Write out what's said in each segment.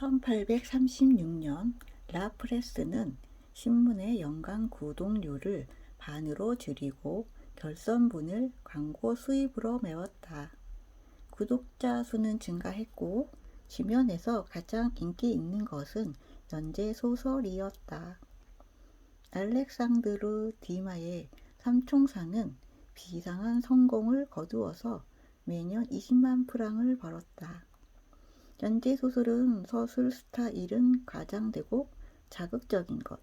1836년 라프레스는 신문의 연간 구독료를 반으로 줄이고 결선분을 광고 수입으로 메웠다. 구독자 수는 증가했고 지면에서 가장 인기 있는 것은 연재 소설이었다. 알렉상드르 디마의 삼총사는 비상한 성공을 거두어서 매년 20만 프랑을 벌었다. 연재 소설은 서술 스타일은 과장되고 자극적인 것,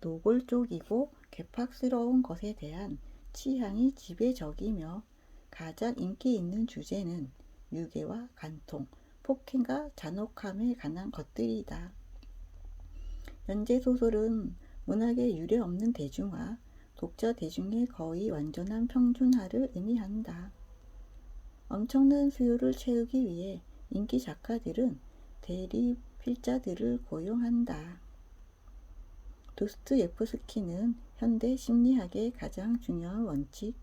노골적이고 개팍스러운 것에 대한 취향이 지배적이며 가장 인기 있는 주제는 유괴와 간통, 폭행과 잔혹함에 관한 것들이다. 연재 소설은 문학의 유례 없는 대중화, 독자 대중의 거의 완전한 평준화를 의미한다. 엄청난 수요를 채우기 위해 인기 작가들은 대리 필자들을 고용한다. 도스토예프스키는 현대 심리학의 가장 중요한 원칙,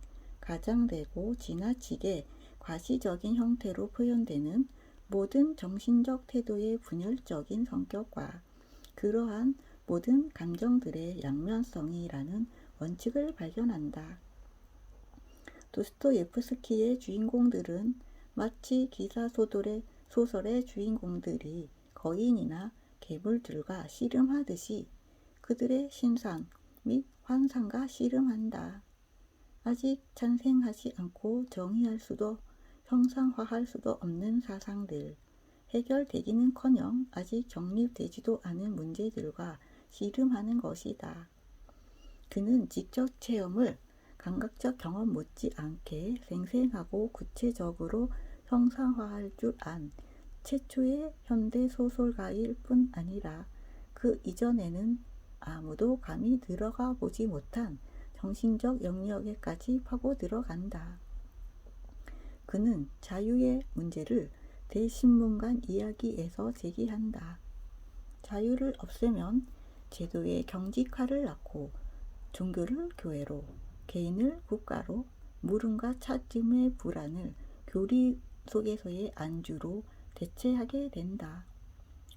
가장되고 지나치게 과시적인 형태로 표현되는 모든 정신적 태도의 분열적인 성격과 그러한 모든 감정들의 양면성이라는 원칙을 발견한다. 도스토예프스키의 주인공들은 마치 기사 소설의, 소설의 주인공들이 거인이나 괴물들과 씨름하듯이 그들의 신상 및 환상과 씨름한다. 아직 찬생하지 않고 정의할 수도 형상화할 수도 없는 사상들, 해결되기는커녕 아직 정립되지도 않은 문제들과 씨름하는 것이다. 그는 직접 체험을 감각적 경험 못지않게 생생하고 구체적으로 형상화할 줄 안 최초의 현대 소설가일 뿐 아니라 그 이전에는 아무도 감히 들어가 보지 못한 정신적 영역에까지 파고 들어간다. 그는 자유의 문제를 대신문관 이야기에서 제기한다. 자유를 없애면 제도의 경직화를 낳고 종교를 교회로, 개인을 국가로, 물음과 찾음의 불안을 교리 속에서의 안주로 대체하게 된다.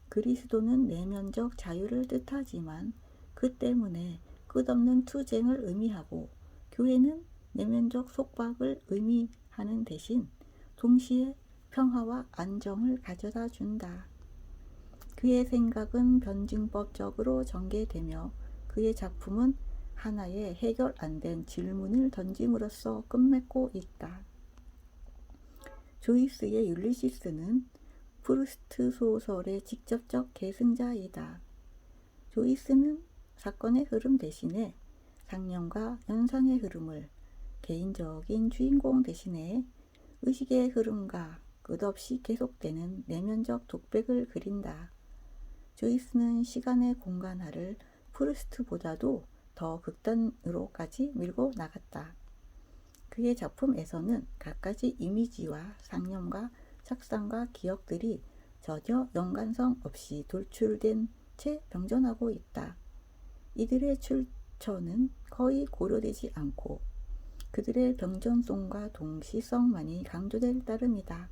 그리스도는 내면적 자유를 뜻하지만 그 때문에 끝없는 투쟁을 의미하고 교회는 내면적 속박을 의미하는 대신 동시에 평화와 안정을 가져다 준다. 그의 생각은 변증법적으로 전개되며 그의 작품은 하나의 해결 안 된 질문을 던짐으로써 끝맺고 있다. 조이스의 율리시스는 프루스트 소설의 직접적 계승자이다. 조이스는 사건의 흐름 대신에 상념과 연상의 흐름을 개인적인 주인공 대신에 의식의 흐름과 끝없이 계속되는 내면적 독백을 그린다. 조이스는 시간의 공간화를 프루스트보다도 더 극단으로까지 밀고 나갔다. 그의 작품에서는 갖가지 이미지와 상념과 착상과 기억들이 전혀 연관성 없이 돌출된 채 병전하고 있다. 이들의 출처는 거의 고려되지 않고 그들의 병전성과 동시성만이 강조될 따름이다.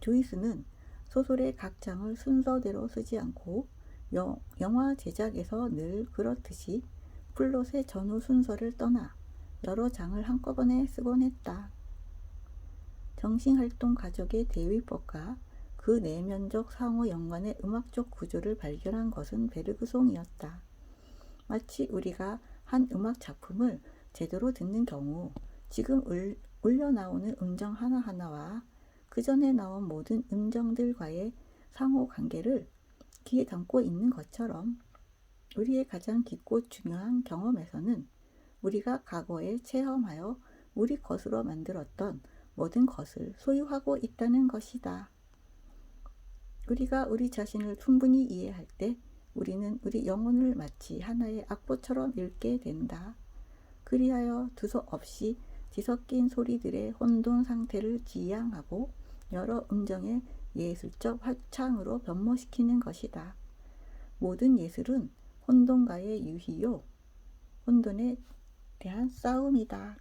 조이스는 소설의 각 장을 순서대로 쓰지 않고 영, 영화 제작에서 늘 그렇듯이 플롯의 전후 순서를 떠나 여러 장을 한꺼번에 쓰곤 했다. 정신활동 가족의 대위법과 그 내면적 상호 연관의 음악적 구조를 발견한 것은 베르그송이었다. 마치 우리가 한 음악 작품을 제대로 듣는 경우 지금 울, 울려 나오는 음정 하나하나와 그 전에 나온 모든 음정들과의 상호 관계를 귀에 담고 있는 것처럼 우리의 가장 깊고 중요한 경험에서는 우리가 과거에 체험하여 우리 것으로 만들었던 모든 것을 소유하고 있다는 것이다. 우리가 우리 자신을 충분히 이해할 때 우리는 우리 영혼을 마치 하나의 악보처럼 읽게 된다. 그리하여 두서 없이 뒤섞인 소리들의 혼돈 상태를 지향하고 여러 음정의 예술적 화창으로 변모시키는 것이다. 모든 예술은 혼돈과의 유희요, 혼돈에 대한 싸움이다.